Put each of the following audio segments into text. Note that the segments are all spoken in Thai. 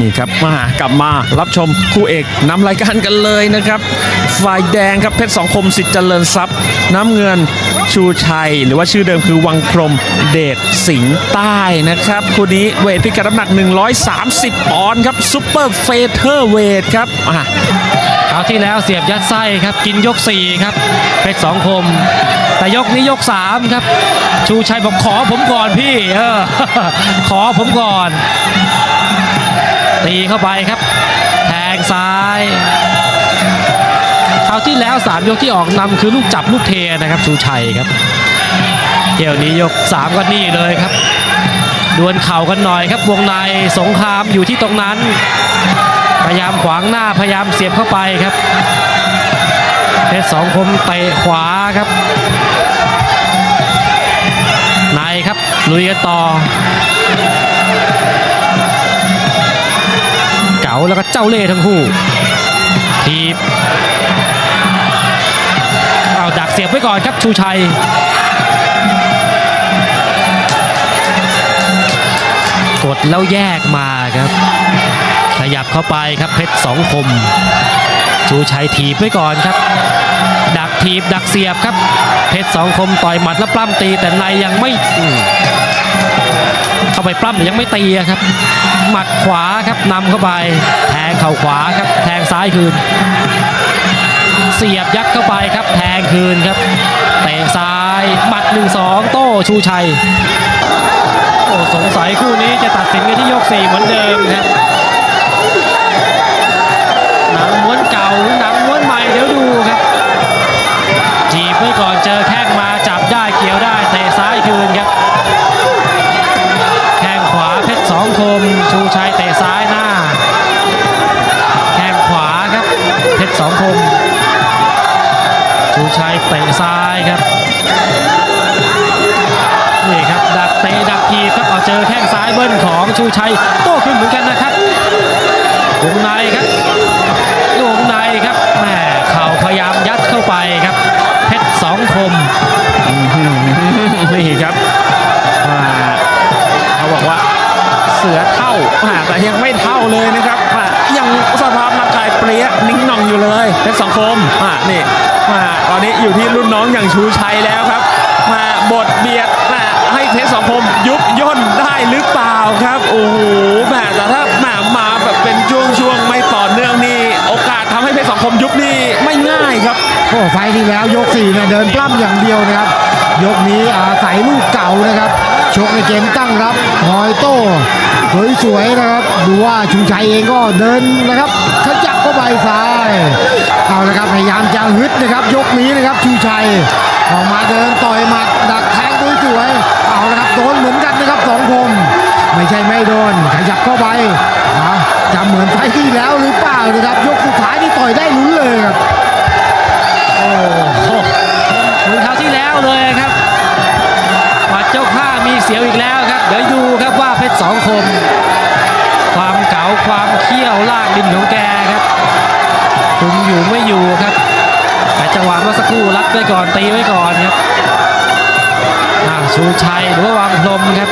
นี่ครับมากลับมารับชมคู่เอกนำรายการกันเลยนะครับ ฝ่ายแดงครับเพชรสองคมสิทธิ์เจริญทรัพย์ น้ำเงินชูชัย หรือว่าชื่อเดิมคือวังพรมเดชสิงห์ใต้นะครับคู่นี้เวทพิกัดน้ำหนัก 130 ปอนด์ครับซุปเปอร์เฟเธอร์เวทครับอะคราวที่แล้วเสียบยัดไส้ครับกินยก 4 ครับเพชรสองคม แต่ยกนี้ยก 3 ครับ ชูชัยบอกขอผมก่อนพี่เออขอผมก่อน ตีเข้าไปครับ แทงซ้ายคราวที่แล้ว 3 ยกที่ออกนำคือลูกจับลูกเทนะครับ ชูชัยครับเที่ยวนี้ยก 3 ก็นี่เลยครับ ดวลเข่ากันหน่อยครับ วงในสงครามอยู่ที่ตรงนั้น พยายามขวางหน้าพยายามเสียบเข้าไปครับเพชรสองคมเตะขวาครับ ในครับลุยกันต่อาแล้วก็เจ้าเล่ทั้งคู่ทีบเอาดักเสียบไว้ก่อนครับชูชัยกดแล้วแยกมาครับ ขยับเข้าไปครับเพชรสองคม ชูชัยถีบไว้ก่อนครับ ดักถีบดักเสียบครับ ชรสองคมต่อยหมัดแล้วปล้ำตีแต่ในยังไม่เข้าไปปล้ำยังไม่ตีครับ หมัดขวาครับนำเข้าไป แทงเข่าขวาครับ แทงซ้ายคืน เสียบยัดเข้าไปครับ แทงคืนครับเตะซ้ายหมัดหนึ่งสองโต้ชูชัยโอ้สงสัยคู่นี้จะตัดสินกันที่ยก4เหมือนเดิมครับ สองคม ชูชัยเตะซ้ายครับ นี่ครับ ดักเตะดักทีครับเอาเจอแข้งซ้ายเบิ้ลของชูชัย โต้ขึ้นเหมือนกันนะครับวงในครับวงในครับแหมเข่าพยายามยัดเข้าไปครับ เพชรสองคมนี่ครับเขาบอกว่าเสือเท่าแต่ยังไม่เท่าเลยนะครับ เลยเพชรสองคมอ่านี่อ่าตอนนี้อยู่ที่รุ่นน้องอย่างชูชัยแล้วครับ มาบทเบียดอ่าให้เพชรสองคมยุบย่นได้หรือเปล่าครับโอ้โหแหมแต่ถ้าแหมมาแบบเป็นช่วงๆไม่ต่อเนื่องนี่โอกาสทำให้เพชรสองคมยุบนี่ไม่ง่ายครับโอ้ไฟล์ที่แล้วยก4เนี่ยเดินปล้ำอย่างเดียวนะครับ ยกนี้อาศัยลูกเก่านะครับชกในเกมตั้งรับหอยโต้สวยๆนะครับ ดูว่าชุงชัยเองก็เดินนะครับ ฮึดนะครับยกนี้นะครับชูชัยออกมาเดินต่อยหมัดดักแทงสวยๆเอาละครับโดนเหมือนกันนะครับสองคมไม่ใช่ไม่โดนขยับเข้าไปนะจะเหมือนไฟที่แล้วหรือเปล่านะครับยกสุดท้ายนี่ต่อยได้ลุ้นเลยครับโอ้โหเหมือนคราวที่แล้วเลยครับหมัดเจ้าข้ามีเสียวอีกแล้วครับเดี๋ยวดูครับว่าเพชรสองคม ความเก๋าความเขี้ยวลากดินของแกครับคุมอยู่ไม่อยู่ครับ จังหวะเมื่อสักครู่รัดไว้ก่อนตีไว้ก่อนครับอ่าชูชัยหรือว่าวางพรหมครับ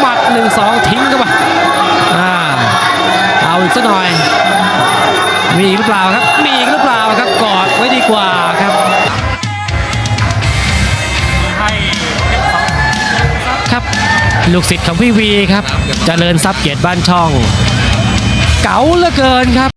หมัดหนึ่งสองทิ้งเข้าไปอ่าเอาอีกสักหน่อย มีอีกหรือเปล่าครับ มีอีกหรือเปล่าครับกอดไว้ดีกว่าครับให้ครับลูกศิษย์ของพี่วีครับเจริญทรัพย์เกียรติบ้านช่อง เก๋าเหลือเกินครับ